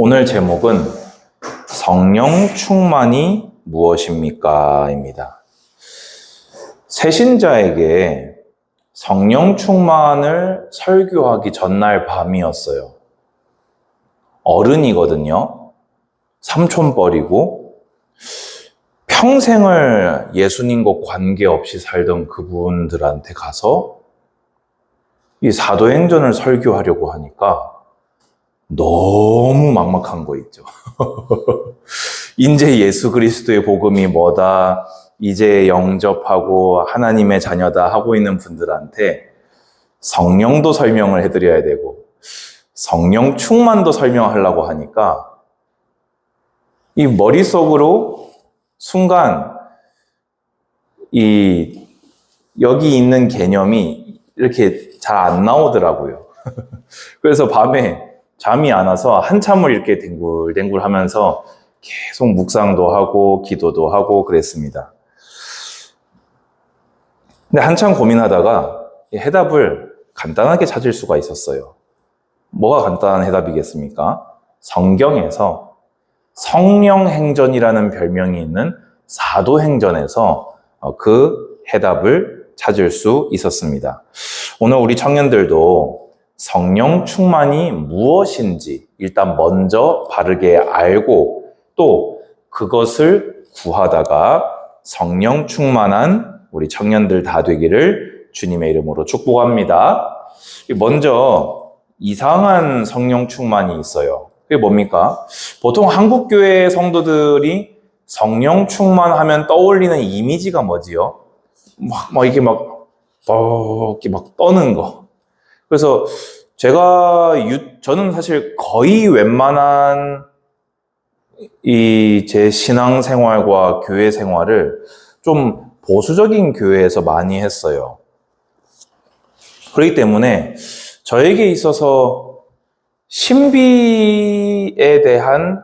오늘 제목은 성령 충만이 무엇입니까? 입니다. 새신자에게 성령 충만을 설교하기 전날 밤이었어요. 어른이거든요. 삼촌뻘이고 평생을 예수님과 관계없이 살던 그분들한테 가서 이 사도행전을 설교하려고 하니까 너무 막막한 거 있죠. 이제 예수 그리스도의 복음이 뭐다, 이제 영접하고 하나님의 자녀다 하고 있는 분들한테 성령도 설명을 해드려야 되고, 성령 충만도 설명하려고 하니까, 이 머릿속으로 순간, 이, 여기 있는 개념이 이렇게 잘 안 나오더라고요. 그래서 밤에 잠이 안 와서 한참을 이렇게 댕굴댕굴 하면서 계속 묵상도 하고 기도도 하고 그랬습니다. 근데 한참 고민하다가 이 해답을 간단하게 찾을 수가 있었어요. 뭐가 간단한 해답이겠습니까? 성경에서 성령행전이라는 별명이 있는 사도행전에서 어, 그 해답을 찾을 수 있었습니다. 오늘 우리 청년들도 성령 충만이 무엇인지 일단 먼저 바르게 알고 또 그것을 구하다가 성령 충만한 우리 청년들 다 되기를 주님의 이름으로 축복합니다. 먼저 이상한 성령 충만이 있어요. 그게 뭡니까? 보통 한국 교회 성도들이 성령 충만하면 떠올리는 이미지가 뭐지요? 막, 막 이게 막, 어, 이렇게 막 떠는 거. 그래서 제가 유, 저는 사실 거의 웬만한 이 제 신앙 생활과 교회 생활을 좀 보수적인 교회에서 많이 했어요. 그렇기 때문에 저에게 있어서 신비에 대한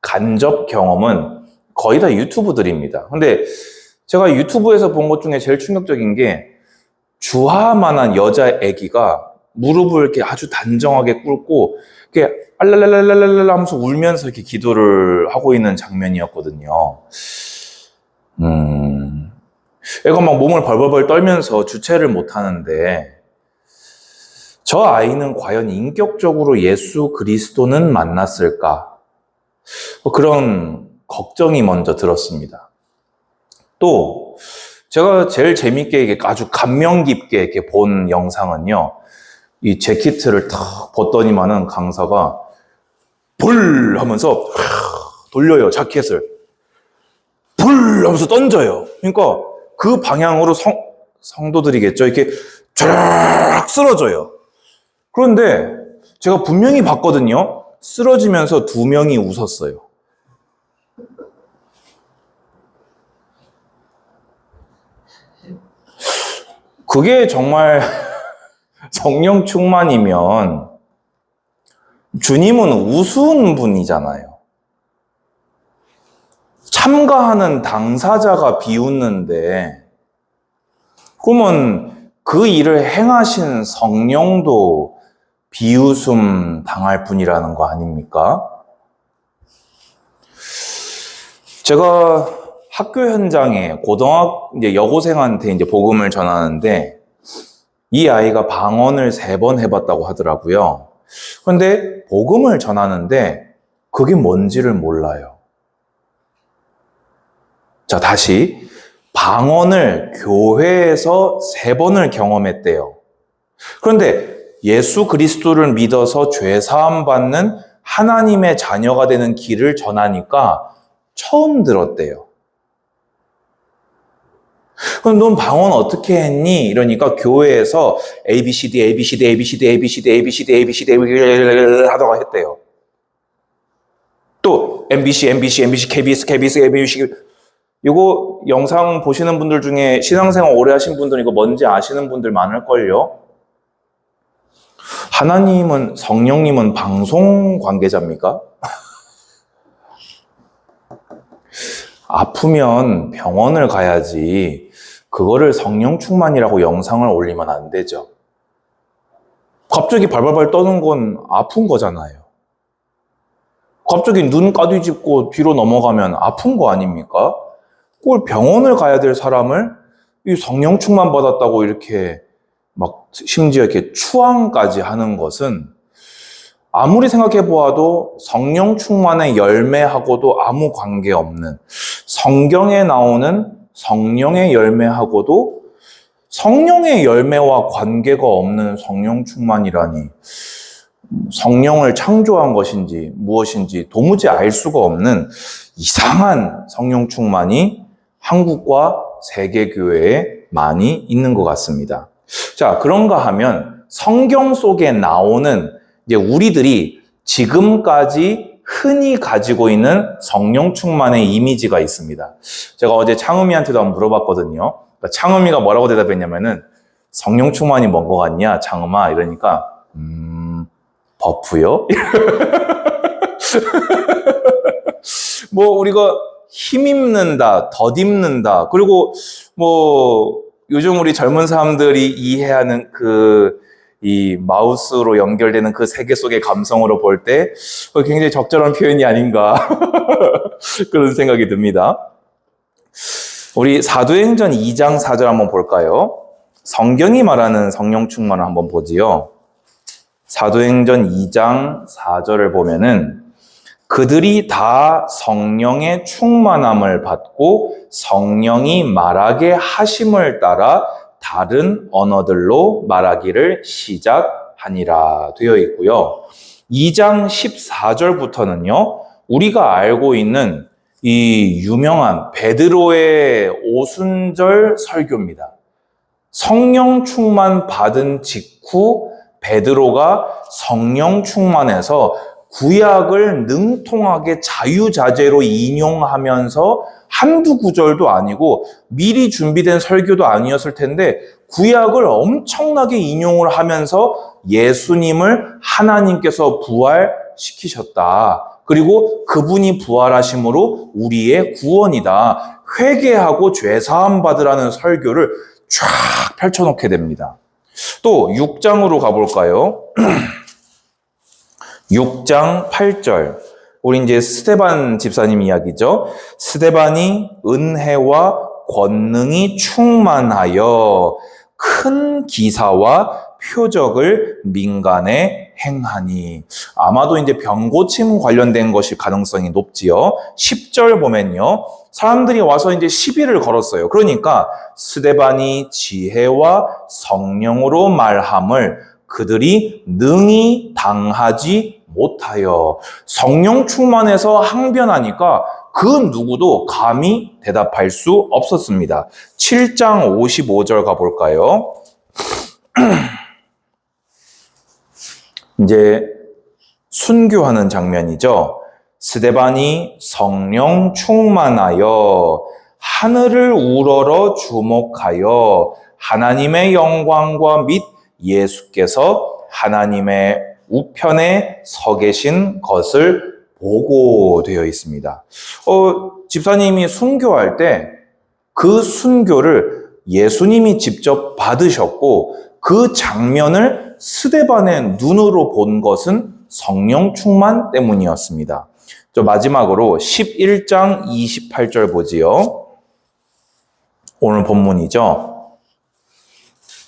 간접 경험은 거의 다 유튜브들입니다. 근데 제가 유튜브에서 본 것 중에 제일 충격적인 게 주하만한 여자 애기가 무릎을 이렇게 아주 단정하게 꿇고 이렇게 알랄랄랄랄랄 하면서 울면서 이렇게 기도를 하고 있는 장면이었거든요. 음, 애가 막 몸을 벌벌벌 떨면서 주체를 못 하는데 저 아이는 과연 인격적으로 예수 그리스도는 만났을까? 뭐 그런 걱정이 먼저 들었습니다. 또 제가 제일 재밌게 아주 감명 깊게 이렇게 본 영상은요. 이 재킷을 탁 벗더니만은 강사가 불 하면서 돌려요 자켓을 불 하면서 던져요. 그러니까 그 방향으로 성 성도들이겠죠. 이렇게 쫙 쓰러져요. 그런데 제가 분명히 봤거든요. 쓰러지면서 두 명이 웃었어요. 그게 정말 성령 충만이면 주님은 우스운 분이잖아요. 참가하는 당사자가 비웃는데 그러면 그 일을 행하신 성령도 비웃음 당할 분이라는 거 아닙니까? 제가 학교 현장에 고등학 이제 여고생한테 이제 복음을 전하는데 이 아이가 방언을 세 번 해봤다고 하더라고요. 그런데 복음을 전하는데 그게 뭔지를 몰라요. 자, 다시. 방언을 교회에서 세 번을 경험했대요. 그런데 예수 그리스도를 믿어서 죄 사함 받는 하나님의 자녀가 되는 길을 전하니까 처음 들었대요. 그럼 넌 방언 어떻게 했니? 이러니까 교회에서 A, B, C, D, A, B, C, D, A, B, C, D, A, B, C, D, A, B, C, D, A, B, C, D, 하다가 했대요. 또 MBC, MBC, MBC, KBS, KBS, MBC 이거 영상 보시는 분들 중에 신앙생활 오래 하신 분들 이거 뭔지 아시는 분들 많을걸요? 하나님은, 성령님은 방송 관계자입니까? 아프면 병원을 가야지 그거를 성령 충만이라고 영상을 올리면 안 되죠. 갑자기 발발발 떠는 건 아픈 거잖아요. 갑자기 눈 까뒤집고 뒤로 넘어가면 아픈 거 아닙니까? 꼭 병원을 가야 될 사람을 이 성령 충만 받았다고 이렇게 막 심지어 이렇게 추앙까지 하는 것은 아무리 생각해 보아도 성령 충만의 열매하고도 아무 관계 없는 성경에 나오는 성령의 열매하고도 성령의 열매와 관계가 없는 성령 충만이라니 성령을 창조한 것인지 무엇인지 도무지 알 수가 없는 이상한 성령 충만이 한국과 세계 교회에 많이 있는 것 같습니다. 자, 그런가 하면 성경 속에 나오는 이제 우리들이 지금까지 흔히 가지고 있는 성령 충만의 이미지가 있습니다. 제가 어제 창음이한테도 한번 물어봤거든요. 그러니까 창음이가 뭐라고 대답했냐면은 성령 충만이 뭔것 같냐, 창음아 이러니까 음 버프요? 뭐 우리가 힘입는다, 덧입는다. 그리고 뭐 요즘 우리 젊은 사람들이 이해하는 그 이 마우스로 연결되는 그 세계 속의 감성으로 볼 때 굉장히 적절한 표현이 아닌가 그런 생각이 듭니다. 우리 사도행전 2장 4절 한번 볼까요? 성경이 말하는 성령 충만을 한번 보지요. 사도행전 2장 4절을 보면은 그들이 다 성령의 충만함을 받고 성령이 말하게 하심을 따라 다른 언어들로 말하기를 시작하니라 되어 있고요. 2장 14절부터는요. 우리가 알고 있는 이 유명한 베드로의 오순절 설교입니다. 성령 충만 받은 직후 베드로가 성령 충만해서 구약을 능통하게 자유자재로 인용하면서 한두 구절도 아니고 미리 준비된 설교도 아니었을 텐데 구약을 엄청나게 인용을 하면서 예수님을 하나님께서 부활시키셨다. 그리고 그분이 부활하심으로 우리의 구원이다. 회개하고 죄 사함 받으라는 설교를 쫙 펼쳐놓게 됩니다. 또 6장으로 가볼까요? 6장 8절. 우리 이제 스테반 집사님 이야기죠. 스테반이 은혜와 권능이 충만하여 큰 기사와 표적을 민간에 행하니. 아마도 이제 병 고침 관련된 것이 가능성이 높지요. 10절 보면요. 사람들이 와서 이제 시비를 걸었어요. 그러니까 스데반이 지혜와 성령으로 말함을 그들이 능히 당하지 못하여 성령 충만해서 항변하니까 그 누구도 감히 대답할 수 없었습니다. 7장 55절 가볼까요? 이제 순교하는 장면이죠. 스데반이 성령 충만하여 하늘을 우러러 주목하여 하나님의 영광과 및 예수께서 하나님의 우편에 서 계신 것을 보고 되어 있습니다. 어, 집사님이 순교할 때 그 순교를 예수님이 직접 받으셨고 그 장면을 스데반의 눈으로 본 것은 성령 충만 때문이었습니다. 저 마지막으로 11장 28절 보지요. 오늘 본문이죠.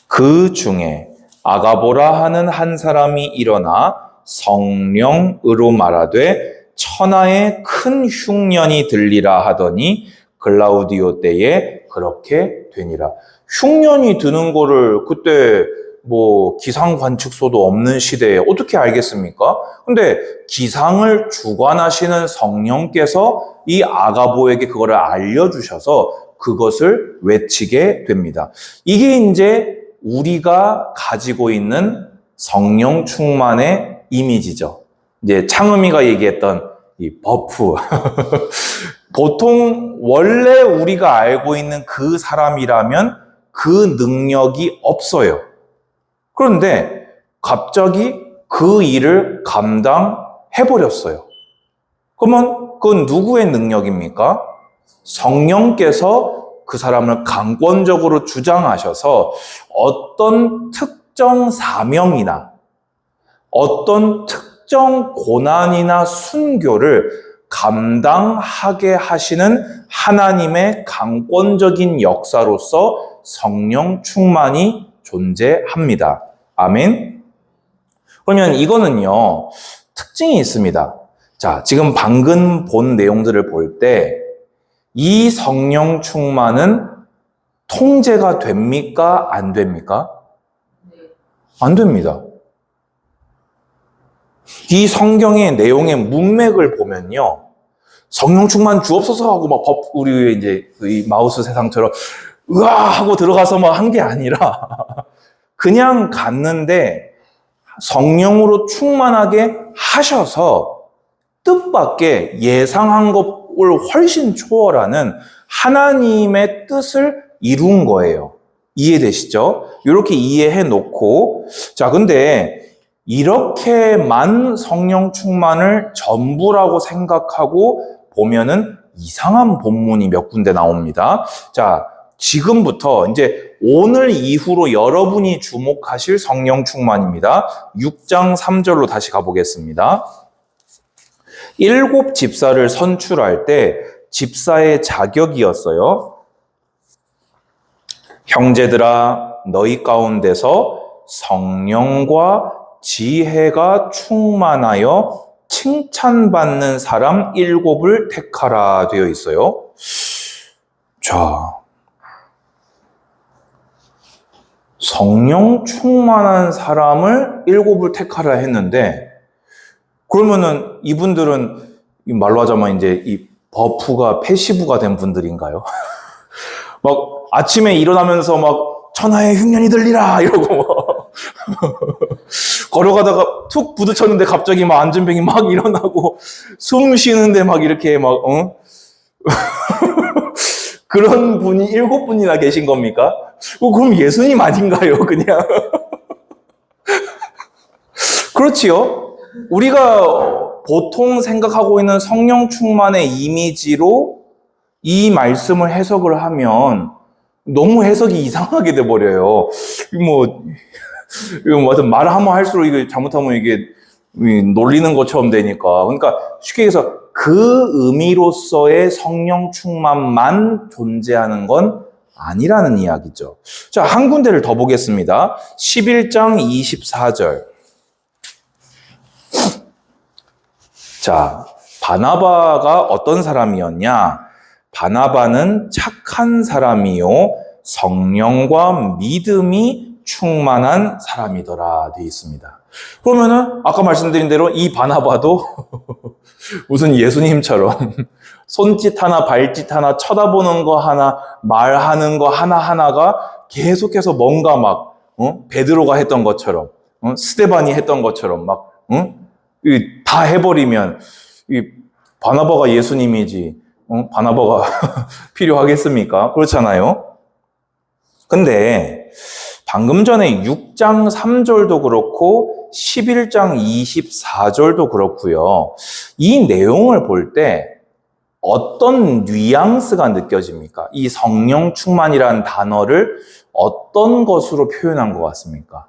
그 중에 아가보라 하는 한 사람이 일어나 성령으로 말하되 천하에 큰 흉년이 들리라 하더니 글라우디오 때에 그렇게 되니라. 흉년이 드는 거를 그때 뭐 기상 관측소도 없는 시대에 어떻게 알겠습니까? 근데 기상을 주관하시는 성령께서 이 아가보에게 그거를 알려주셔서 그것을 외치게 됩니다. 이게 이제 우리가 가지고 있는 성령 충만의 이미지죠. 이제 창음이가 얘기했던 이 버프. 보통 원래 우리가 알고 있는 그 사람이라면 그 능력이 없어요. 그런데 갑자기 그 일을 감당해버렸어요. 그러면 그건 누구의 능력입니까? 성령께서 그 사람을 강권적으로 주장하셔서 어떤 특정 사명이나 어떤 특정 고난이나 순교를 감당하게 하시는 하나님의 강권적인 역사로서 성령 충만이 존재합니다. 아멘. 그러면 이거는요, 특징이 있습니다. 자, 지금 방금 본 내용들을 볼 때, 이 성령 충만은 통제가 됩니까? 안 됩니까? 안 됩니다. 이 성경의 내용의 문맥을 보면요. 성령 충만 주옵소서 하고 막 법, 우리 이제 이 마우스 세상처럼 으아 하고 들어가서 막 한 게 아니라 그냥 갔는데 성령으로 충만하게 하셔서 뜻밖의 예상한 것 을 훨씬 초월하는 하나님의 뜻을 이룬 거예요. 이해되시죠? 이렇게 이해해 놓고, 자, 근데 이렇게만 성령 충만을 전부라고 생각하고 보면은 이상한 본문이 몇 군데 나옵니다. 자, 지금부터 이제 오늘 이후로 여러분이 주목하실 성령 충만입니다. 6장 3절로 다시 가보겠습니다. 일곱 집사를 선출할 때 집사의 자격이었어요. 형제들아, 너희 가운데서 성령과 지혜가 충만하여 칭찬받는 사람 일곱을 택하라 되어 있어요. 자, 성령 충만한 사람을 일곱을 택하라 했는데, 그러면은 이분들은 이 말로 하자면 이제 이 버프가 패시브가 된 분들인가요? 막 아침에 일어나면서 막 천하의 흉년이 들리라 이러고 막 걸어가다가 툭 부딪혔는데 갑자기 막 안전병이 막 일어나고 숨 쉬는데 막 이렇게 막 어? 그런 분이 일곱 분이나 계신 겁니까? 어, 그럼 예수님 아닌가요? 그냥 그렇지요. 우리가 보통 생각하고 있는 성령 충만의 이미지로 이 말씀을 해석을 하면 너무 해석이 이상하게 돼 버려요. 뭐 이거 뭐 하여튼 말을 한번 할수록 이게 잘못하면 이게 놀리는 것처럼 되니까. 그러니까 쉽게 얘기해서 그 의미로서의 성령 충만만 존재하는 건 아니라는 이야기죠. 자, 한 군데를 더 보겠습니다. 11장 24절. 자, 바나바가 어떤 사람이었냐? 바나바는 착한 사람이요. 성령과 믿음이 충만한 사람이더라. 되어 있습니다. 그러면은, 아까 말씀드린 대로 이 바나바도 무슨 예수님처럼 손짓 하나, 발짓 하나, 쳐다보는 거 하나, 말하는 거 하나하나가 계속해서 뭔가 막, 어? 베드로가 했던 것처럼, 어? 스테반이 했던 것처럼 막, 어? 이, 다 해버리면, 이, 바나바가 예수님이지, 어? 바나바가 필요하겠습니까? 그렇잖아요? 근데, 방금 전에 6장 3절도 그렇고, 11장 24절도 그렇고요. 이 내용을 볼 때, 어떤 뉘앙스가 느껴집니까? 이 성령 충만이라는 단어를 어떤 것으로 표현한 것 같습니까?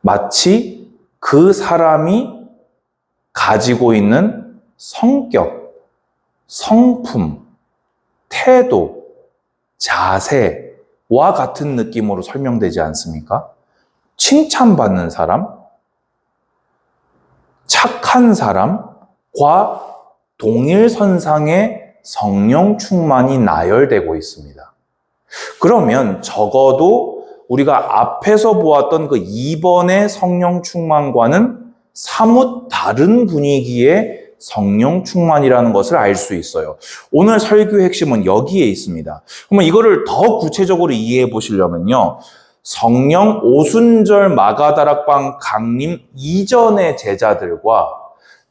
마치 그 사람이 가지고 있는 성격, 성품, 태도, 자세와 같은 느낌으로 설명되지 않습니까? 칭찬받는 사람, 착한 사람과 동일선상의 성령 충만이 나열되고 있습니다. 그러면 적어도 우리가 앞에서 보았던 그 2번의 성령 충만과는 사뭇 다른 분위기의 성령 충만이라는 것을 알 수 있어요. 오늘 설교의 핵심은 여기에 있습니다. 그러면 이거를 더 구체적으로 이해해 보시려면요. 성령 오순절 마가다락방 강림 이전의 제자들과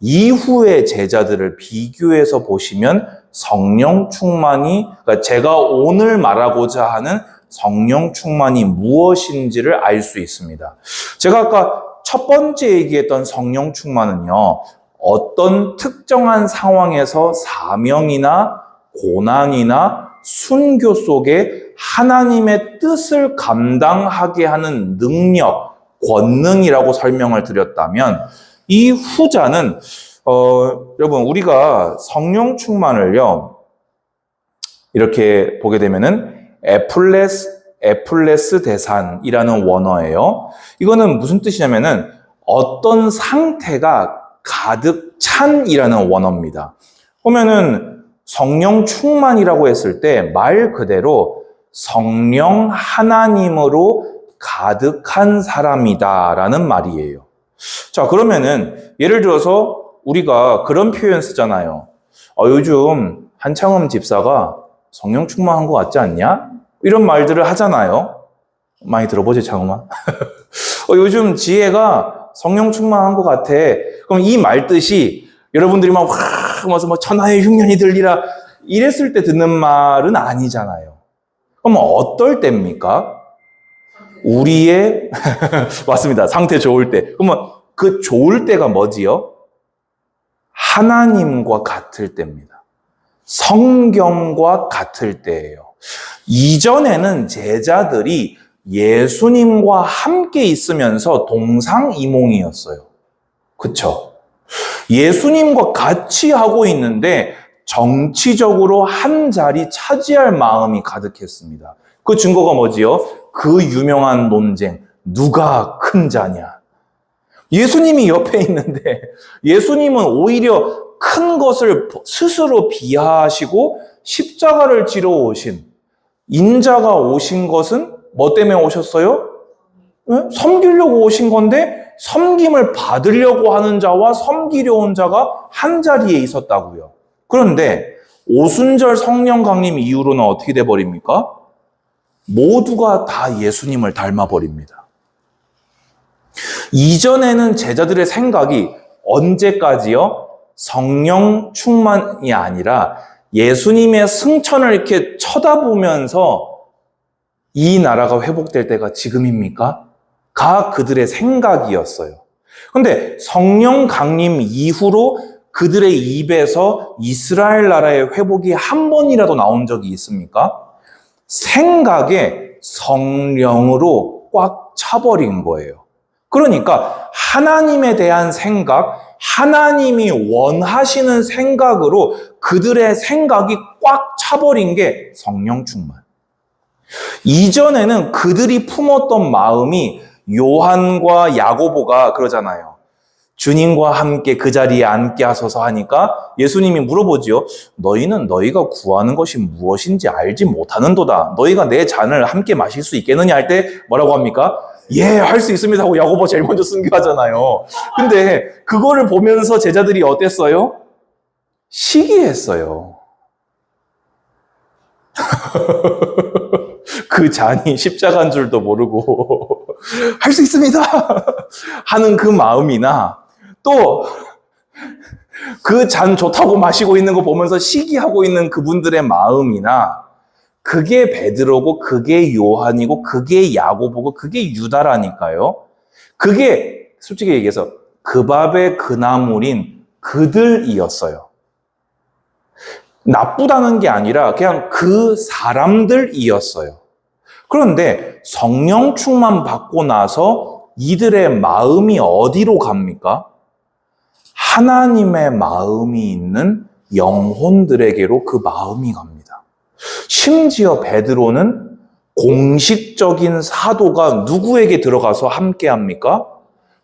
이후의 제자들을 비교해서 보시면 성령 충만이, 그러니까 제가 오늘 말하고자 하는 성령 충만이 무엇인지를 알 수 있습니다. 제가 아까 첫 번째 얘기했던 성령 충만은요, 어떤 특정한 상황에서 사명이나 고난이나 순교 속에 하나님의 뜻을 감당하게 하는 능력, 권능이라고 설명을 드렸다면 이 후자는 어, 여러분 우리가 성령 충만을요 이렇게 보게 되면은 에플레스 에플레스 대산이라는 원어예요. 이거는 무슨 뜻이냐면은 어떤 상태가 가득 찬이라는 원어입니다. 보면은 성령 충만이라고 했을 때 말 그대로 성령 하나님으로 가득한 사람이다라는 말이에요. 자, 그러면은 예를 들어서 우리가 그런 표현 쓰잖아요. 어, 요즘 한창흠 집사가 성령 충만한 것 같지 않냐? 이런 말들을 하잖아요. 많이 들어보지, 창흠아? 어, 요즘 지혜가 성령 충만한 것 같아. 그럼 이 말 뜻이 여러분들이 막, 와, 하면서 뭐 천하의 흉년이 들리라. 이랬을 때 듣는 말은 아니잖아요. 그럼 어떨 때입니까? 우리의, 맞습니다. 상태 좋을 때. 그러면 그 좋을 때가 뭐지요? 하나님과 같을 때입니다. 성경과 같을 때예요. 이전에는 제자들이 예수님과 함께 있으면서 동상이몽이었어요. 그쵸? 예수님과 같이 하고 있는데 정치적으로 한 자리 차지할 마음이 가득했습니다. 그 증거가 뭐지요? 그 유명한 논쟁. 누가 큰 자냐? 예수님이 옆에 있는데 예수님은 오히려 큰 것을 스스로 비하하시고 십자가를 지러 오신 인자가 오신 것은 뭐 때문에 오셨어요? 네? 섬기려고 오신 건데 섬김을 받으려고 하는 자와 섬기려 온 자가 한 자리에 있었다고요. 그런데 오순절 성령 강림 이후로는 어떻게 돼 버립니까? 모두가 다 예수님을 닮아 버립니다. 이전에는 제자들의 생각이 언제까지요? 성령 충만이 아니라 예수님의 승천을 이렇게 쳐다보면서 이 나라가 회복될 때가 지금입니까? 가 그들의 생각이었어요. 근데 성령 강림 이후로 그들의 입에서 이스라엘 나라의 회복이 한 번이라도 나온 적이 있습니까? 생각에 성령으로 꽉 차버린 거예요. 그러니까 하나님에 대한 생각, 하나님이 원하시는 생각으로 그들의 생각이 꽉 차버린 게 성령 충만. 이전에는 그들이 품었던 마음이 요한과 야고보가 그러잖아요. 주님과 함께 그 자리에 앉게 하소서 하니까 예수님이 물어보지요. 너희는 너희가 구하는 것이 무엇인지 알지 못하는도다. 너희가 내 잔을 함께 마실 수 있겠느냐 할 때 뭐라고 합니까? 예, 할 수 있습니다 하고 야고보 제일 먼저 순교하잖아요. 근데 그거를 보면서 제자들이 어땠어요? 시기했어요. 그 잔이 십자가인 줄도 모르고 할 수 있습니다 하는 그 마음이나 또 그 잔 좋다고 마시고 있는 거 보면서 시기하고 있는 그분들의 마음이나 그게 베드로고 그게 요한이고 그게 야고보고 그게 유다라니까요. 그게 솔직히 얘기해서 그 밥의 그 나물인 그들이었어요. 나쁘다는 게 아니라 그냥 그 사람들이었어요. 그런데 성령 충만 받고 나서 이들의 마음이 어디로 갑니까? 하나님의 마음이 있는 영혼들에게로 그 마음이 갑니다. 심지어 베드로는 공식적인 사도가 누구에게 들어가서 함께 합니까?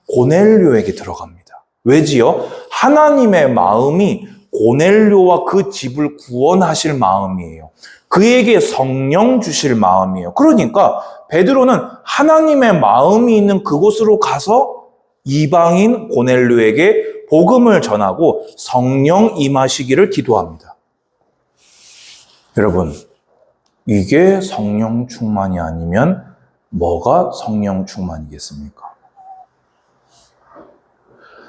고넬료에게 들어갑니다. 왜지요? 하나님의 마음이 고넬료와 그 집을 구원하실 마음이에요. 그에게 성령 주실 마음이에요. 그러니까 베드로는 하나님의 마음이 있는 그곳으로 가서 이방인 고넬료에게 복음을 전하고 성령 임하시기를 기도합니다. 여러분, 이게 성령 충만이 아니면 뭐가 성령 충만이겠습니까?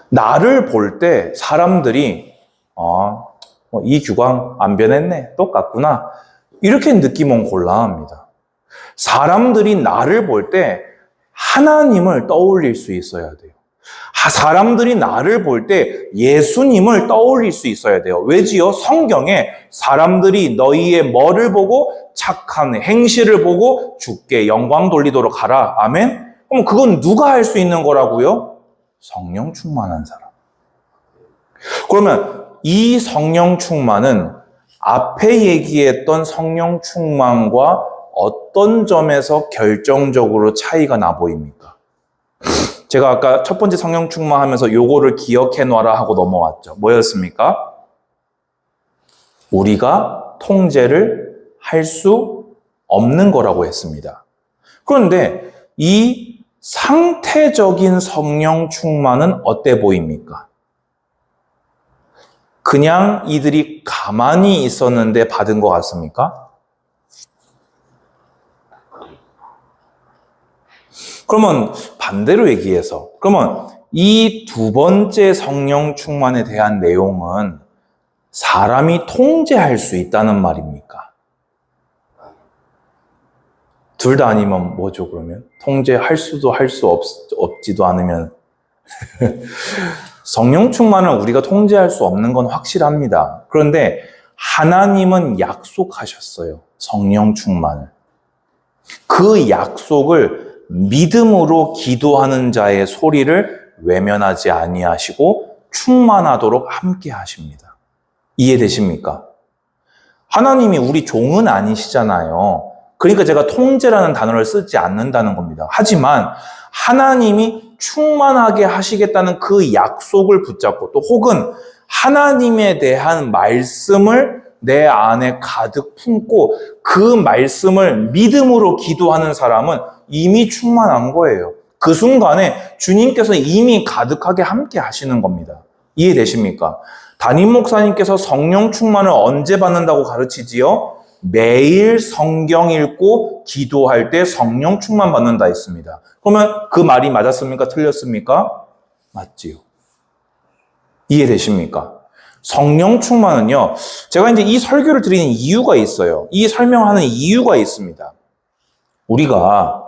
나를 볼 때 사람들이 아, 뭐이 규광 안 변했네. 똑같구나. 이렇게 느끼면 곤란합니다. 사람들이 나를 볼 때 하나님을 떠올릴 수 있어야 돼요. 사람들이 나를 볼 때 예수님을 떠올릴 수 있어야 돼요. 왜지요? 성경에 사람들이 너희의 뭐를 보고 착한 행실을 보고 주께 영광 돌리도록 하라. 아멘. 그럼 그건 누가 할 수 있는 거라고요? 성령 충만한 사람. 그러면 이 성령 충만은 앞에 얘기했던 성령 충만과 어떤 점에서 결정적으로 차이가 나 보입니까? 제가 아까 첫 번째 성령 충만하면서 요거를 기억해 놔라 하고 넘어왔죠. 뭐였습니까? 우리가 통제를 할 수 없는 거라고 했습니다. 그런데 이 상태적인 성령 충만은 어때 보입니까? 그냥 이들이 가만히 있었는데 받은 것 같습니까? 그러면 반대로 얘기해서, 그러면 이 두 번째 성령 충만에 대한 내용은 사람이 통제할 수 있다는 말입니까? 둘 다 아니면 뭐죠, 그러면? 통제할 수도 할 수 없지도 않으면. 성령 충만을 우리가 통제할 수 없는 건 확실합니다. 그런데 하나님은 약속하셨어요. 성령 충만을. 그 약속을 믿음으로 기도하는 자의 소리를 외면하지 아니하시고 충만하도록 함께 하십니다. 이해되십니까? 하나님이 우리 종은 아니시잖아요. 그러니까 제가 통제라는 단어를 쓰지 않는다는 겁니다. 하지만 하나님이 충만하게 하시겠다는 그 약속을 붙잡고 또 혹은 하나님에 대한 말씀을 내 안에 가득 품고 그 말씀을 믿음으로 기도하는 사람은 이미 충만한 거예요. 그 순간에 주님께서 이미 가득하게 함께 하시는 겁니다. 이해되십니까? 담임 목사님께서 성령 충만을 언제 받는다고 가르치지요? 매일 성경 읽고 기도할 때 성령 충만 받는다 했습니다. 그러면 그 말이 맞았습니까? 틀렸습니까? 맞지요. 이해되십니까? 성령 충만은요, 제가 이제 이 설교를 드리는 이유가 있어요. 이 설명하는 이유가 있습니다. 우리가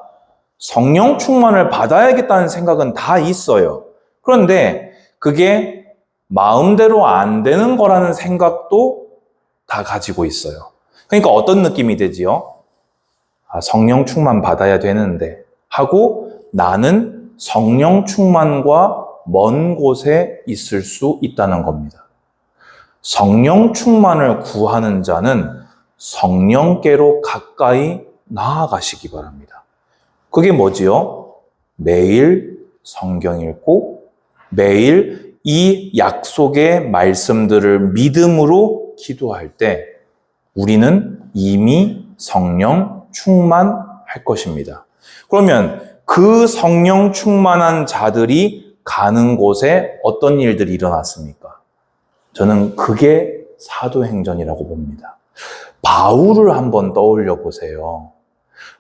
성령 충만을 받아야겠다는 생각은 다 있어요. 그런데 그게 마음대로 안 되는 거라는 생각도 다 가지고 있어요. 그러니까 어떤 느낌이 되지요? 아, 성령 충만 받아야 되는데 하고 나는 성령 충만과 먼 곳에 있을 수 있다는 겁니다. 성령 충만을 구하는 자는 성령께로 가까이 나아가시기 바랍니다. 그게 뭐지요? 매일 성경 읽고 매일 이 약속의 말씀들을 믿음으로 기도할 때 우리는 이미 성령 충만할 것입니다. 그러면 그 성령 충만한 자들이 가는 곳에 어떤 일들이 일어났습니까? 저는 그게 사도행전이라고 봅니다. 바울을 한번 떠올려 보세요.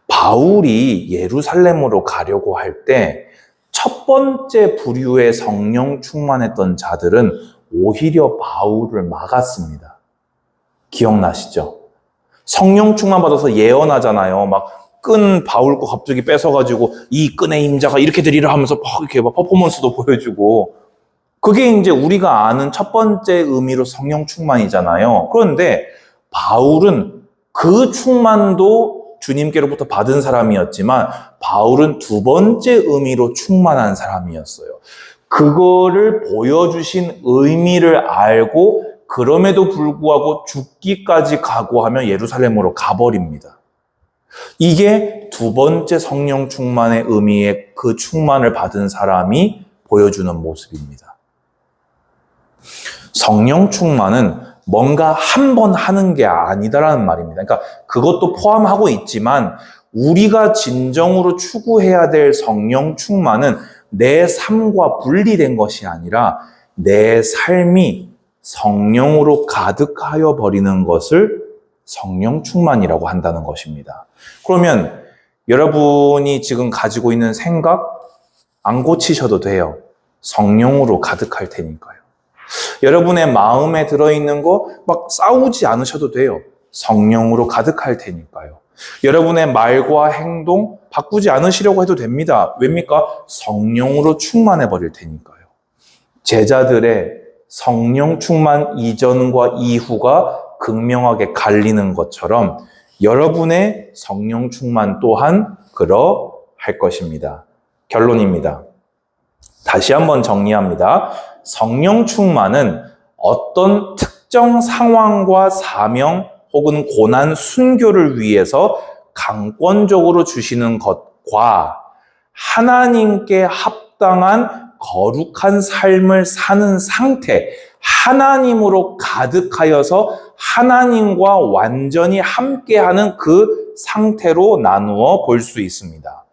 바울이 예루살렘으로 가려고 할 때 첫 번째 부류의 성령 충만했던 자들은 오히려 바울을 막았습니다. 기억나시죠? 성령 충만 받아서 예언하잖아요. 막 끈 바울 거 갑자기 뺏어가지고 이 끈의 임자가 이렇게 되리라 하면서 막 이렇게 막 퍼포먼스도 보여주고 그게 이제 우리가 아는 첫 번째 의미로 성령 충만이잖아요. 그런데 바울은 그 충만도 주님께로부터 받은 사람이었지만 바울은 두 번째 의미로 충만한 사람이었어요. 그거를 보여주신 의미를 알고 그럼에도 불구하고 죽기까지 각오하며 예루살렘으로 가버립니다. 이게 두 번째 성령 충만의 의미의 그 충만을 받은 사람이 보여주는 모습입니다. 성령 충만은 뭔가 한 번 하는 게 아니다라는 말입니다. 그러니까 그것도 포함하고 있지만 우리가 진정으로 추구해야 될 성령 충만은 내 삶과 분리된 것이 아니라 내 삶이 성령으로 가득하여 버리는 것을 성령 충만이라고 한다는 것입니다. 그러면 여러분이 지금 가지고 있는 생각 안 고치셔도 돼요. 성령으로 가득할 테니까요. 여러분의 마음에 들어있는 거 막 싸우지 않으셔도 돼요. 성령으로 가득할 테니까요. 여러분의 말과 행동 바꾸지 않으시려고 해도 됩니다. 왜입니까? 성령으로 충만해 버릴 테니까요. 제자들의 성령 충만 이전과 이후가 극명하게 갈리는 것처럼 여러분의 성령 충만 또한 그러할 것입니다. 결론입니다. 다시 한번 정리합니다. 성령 충만은 어떤 특정 상황과 사명 혹은 고난 순교를 위해서 강권적으로 주시는 것과 하나님께 합당한 거룩한 삶을 사는 상태, 하나님으로 가득하여서 하나님과 완전히 함께하는 그 상태로 나누어 볼 수 있습니다.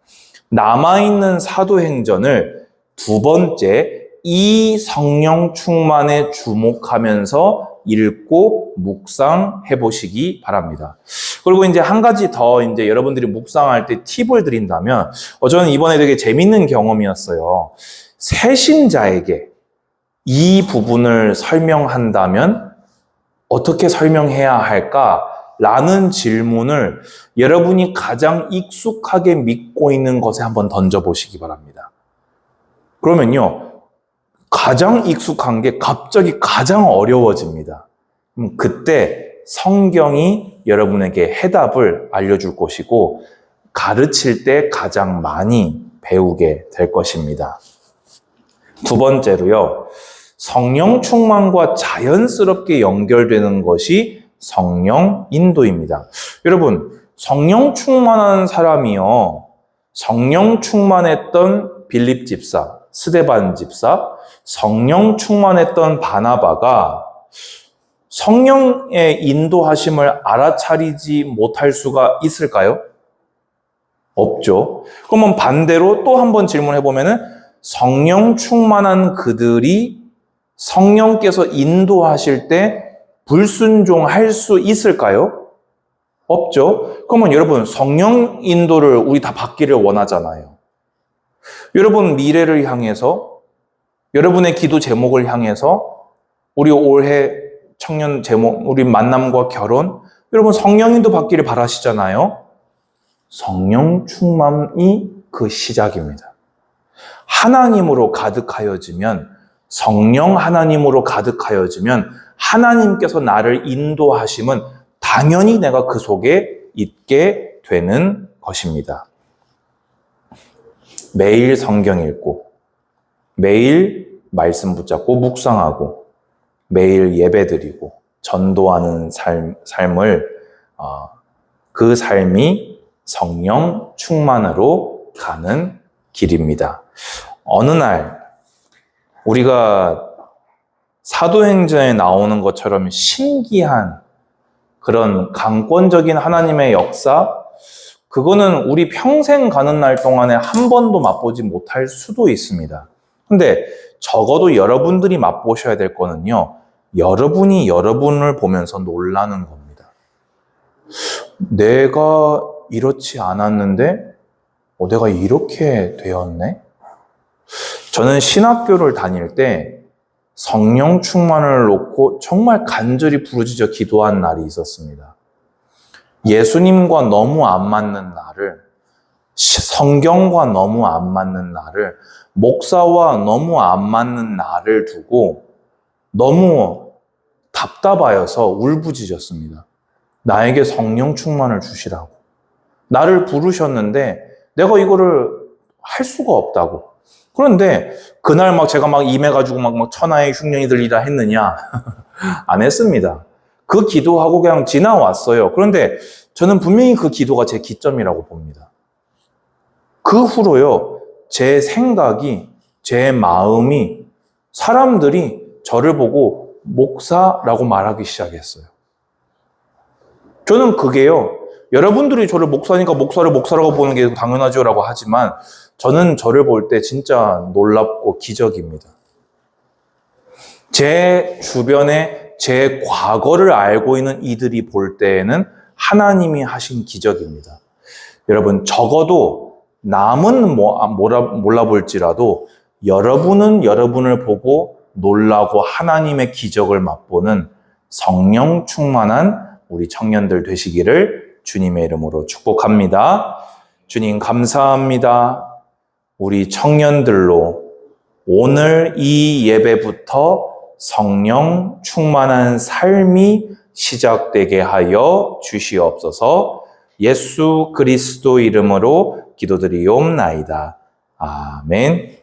남아있는 사도행전을 두 번째, 이 성령 충만에 주목하면서 읽고 묵상해 보시기 바랍니다. 그리고 이제 한 가지 더 이제 여러분들이 묵상할 때 팁을 드린다면, 어, 저는 이번에 되게 재밌는 경험이었어요. 새신자에게 이 부분을 설명한다면 어떻게 설명해야 할까? 라는 질문을 여러분이 가장 익숙하게 믿고 있는 것에 한번 던져보시기 바랍니다. 그러면요, 가장 익숙한 게 갑자기 가장 어려워집니다. 그때 성경이 여러분에게 해답을 알려줄 것이고, 가르칠 때 가장 많이 배우게 될 것입니다. 두 번째로요, 성령 충만과 자연스럽게 연결되는 것이 성령 인도입니다. 여러분, 성령 충만한 사람이요, 성령 충만했던 빌립 집사, 스데반 집사, 성령 충만했던 바나바가 성령의 인도하심을 알아차리지 못할 수가 있을까요? 없죠. 그러면 반대로 또 한 번 질문해 보면은 성령 충만한 그들이 성령께서 인도하실 때 불순종할 수 있을까요? 없죠. 그러면 여러분 성령 인도를 우리 다 받기를 원하잖아요. 여러분 미래를 향해서 여러분의 기도 제목을 향해서 우리 올해 청년 제목 우리 만남과 결혼 여러분 성령인도 받기를 바라시잖아요. 성령 충만이 그 시작입니다. 하나님으로 가득하여지면 성령 하나님으로 가득하여지면 하나님께서 나를 인도하심은 당연히 내가 그 속에 있게 되는 것입니다. 매일 성경 읽고, 매일 말씀 붙잡고 묵상하고, 매일 예배 드리고, 전도하는 삶, 삶을, 어, 그 삶이 성령 충만으로 가는 길입니다. 어느 날, 우리가 사도행전에 나오는 것처럼 신기한 그런 강권적인 하나님의 역사, 그거는 우리 평생 가는 날 동안에 한 번도 맛보지 못할 수도 있습니다. 근데 적어도 여러분들이 맛보셔야 될 거는요, 여러분이 여러분을 보면서 놀라는 겁니다. 내가 이렇지 않았는데, 어, 내가 이렇게 되었네? 저는 신학교를 다닐 때 성령 충만을 놓고 정말 간절히 부르짖어 기도한 날이 있었습니다. 예수님과 너무 안 맞는 나를, 성경과 너무 안 맞는 나를, 목사와 너무 안 맞는 나를 두고 너무 답답하여서 울부짖었습니다. 나에게 성령 충만을 주시라고. 나를 부르셨는데 내가 이거를 할 수가 없다고. 그런데 그날 막 제가 막 임해가지고 막, 막 천하의 흉년이 들리다 했느냐? 안 했습니다. 그 기도하고 그냥 지나왔어요. 그런데 저는 분명히 그 기도가 제 기점이라고 봅니다. 그 후로요, 제 생각이, 제 마음이 사람들이 저를 보고 목사라고 말하기 시작했어요. 저는 그게요, 여러분들이 저를 목사니까 목사를 목사라고 보는 게 당연하죠라고 하지만 저는 저를 볼 때 진짜 놀랍고 기적입니다. 제 주변에 제 과거를 알고 있는 이들이 볼 때에는 하나님이 하신 기적입니다. 여러분, 적어도 남은 뭐, 아, 몰라, 몰라볼지라도 여러분은 여러분을 보고 놀라고 하나님의 기적을 맛보는 성령 충만한 우리 청년들 되시기를 주님의 이름으로 축복합니다. 주님, 감사합니다. 우리 청년들로 오늘 이 예배부터 성령 충만한 삶이 시작되게 하여 주시옵소서 예수 그리스도 이름으로 기도드리옵나이다. 아멘.